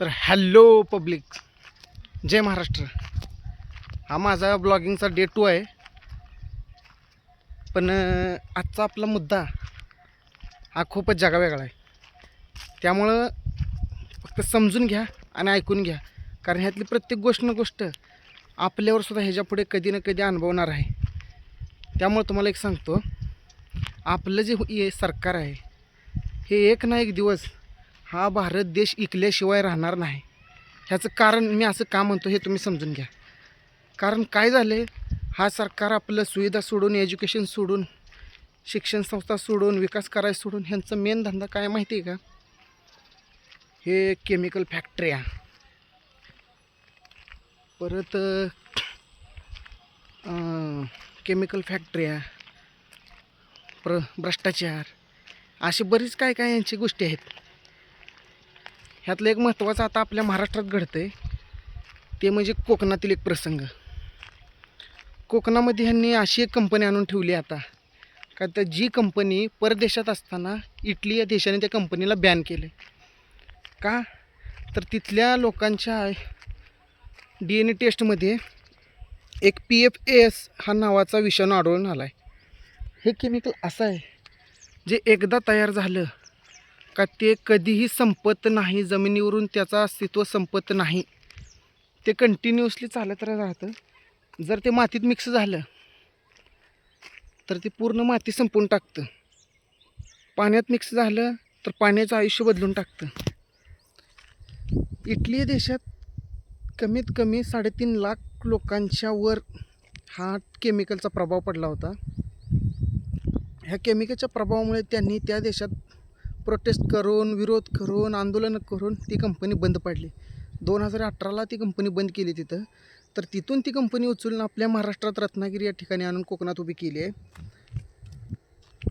तर hello public. जय महाराष्ट्र. हा माझा ब्लॉगिंगचा डे टू आहे. पण आजचा आपला मुद्दा हा खूपच जगावेगळा आहे. त्यामुळं फक्त समजून घ्या आणि ऐकून घ्या. कारण ह्यातली प्रत्येक गोष्ट न गोष्ट आपल्यावर सुद्धा ह्याच्यापुढे कधी ना कधी अनुभवणार आहे. त्यामुळं तुम्हाला एक सांगतो आपलं जे सरकार आहे हे एक ना एक दिवस हा भारत देश इकल्याशिवाय राहणार नाही. ह्याचं कारण मी असं का म्हणतो हे तुम्ही समजून घ्या. कारण काय झालं आहे हा सरकार आपलं सुविधा सोडून एज्युकेशन सोडून शिक्षण संस्था सोडून विकास करायला सोडून ह्यांचा मेन धंदा काय माहिती आहे का? हे केमिकल फॅक्टऱ्या परत केमिकल फॅक्टऱ्या प्र भ्रष्टाचार. अशी बरीच काय काय यांची गोष्टी आहेत. ह्यातलं एक महत्त्वाचं आता आपल्या महाराष्ट्रात घडतं आहे ते म्हणजे कोकणातील एक प्रसंग. कोकणामध्ये ह्यांनी अशी एक कंपनी आणून ठेवली आता. का तर जी कंपनी परदेशात असताना इटली या देशाने त्या कंपनीला बॅन केले का? तर तिथल्या लोकांच्या डी एन ए टेस्टमध्ये एक पी एफ ए एस हा नावाचा विषाणू आढळून आला आहे हे केमिकल असं आहे जे एकदा तयार झालं का ते कधीही संपत नाही जमिनीवरून त्याचं अस्तित्व संपत नाही. ते कंटिन्युअसली चालत राहतं. जर ते मातीत मिक्स झालं तर ते पूर्ण माती संपून टाकतं. पाण्यात मिक्स झालं तर पाण्याचं आयुष्य बदलून टाकतं. इटली देशात कमीत कमी साडेतीन लाख लोकांच्या वर हा केमिकलचा प्रभाव पडला होता. ह्या केमिकलच्या प्रभावामुळे त्यांनी त्या देशात प्रोटेस्ट करून विरोध करून आंदोलनं करून ती कंपनी बंद पाडली. दोन हजार अठराला ती कंपनी बंद केली तिथं. तर तिथून ती कंपनी उचलून आपल्या महाराष्ट्रात रत्नागिरी या ठिकाणी आणून कोकणात उभी केली आहे.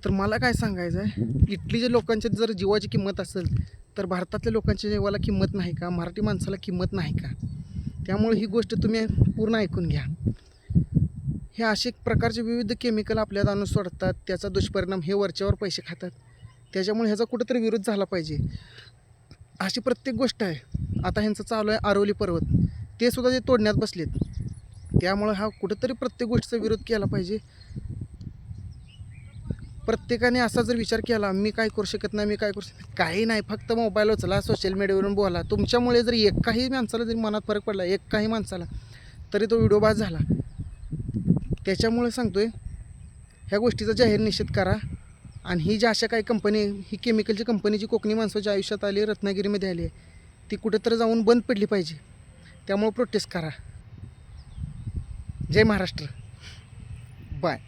तर मला काय सांगायचं आहे? इटलीच्या लोकांच्या जर जीवाची किंमत असेल तर भारतातल्या लोकांच्या जीवाला किंमत नाही का? मराठी माणसाला किंमत नाही का? त्यामुळे ही गोष्ट तुम्ही पूर्ण ऐकून घ्या. हे असे प्रकारचे विविध केमिकल आपल्यात आणून सोडतात. त्याचा दुष्परिणाम हे वरच्यावर पैसे खातात. त्याच्यामुळे ह्याचा कुठंतरी विरोध झाला पाहिजे. अशी प्रत्येक गोष्ट आहे. आता ह्यांचं चालू आहे आरोली पर्वत. ते सुद्धा ते तोडण्यात बसलेत. त्यामुळे हा कुठंतरी प्रत्येक गोष्टीचा विरोध केला पाहिजे. प्रत्येकाने असा जर विचार केला मी काय करू शकत नाही मी काय करू शकत काही नाही फक्त मोबाईल उचला सोशल मीडियावरून बोला. तुमच्यामुळे जर एकाही माणसाला जरी मनात फरक पडला एकाही माणसाला तरी तो व्हिडिओ बाद झाला. त्याच्यामुळे सांगतोय ह्या गोष्टीचा जाहीर निषेध करा. आणि ही जी अशा काही कंपनी ही केमिकलची कंपनी जी कोकणी माणसाच्या आयुष्यात आली आहे रत्नागिरीमध्ये आली आहे ती कुठेतरी जाऊन बंद पडली पाहिजे. त्यामुळं प्रोटेस्ट करा. जय महाराष्ट्र. बाय.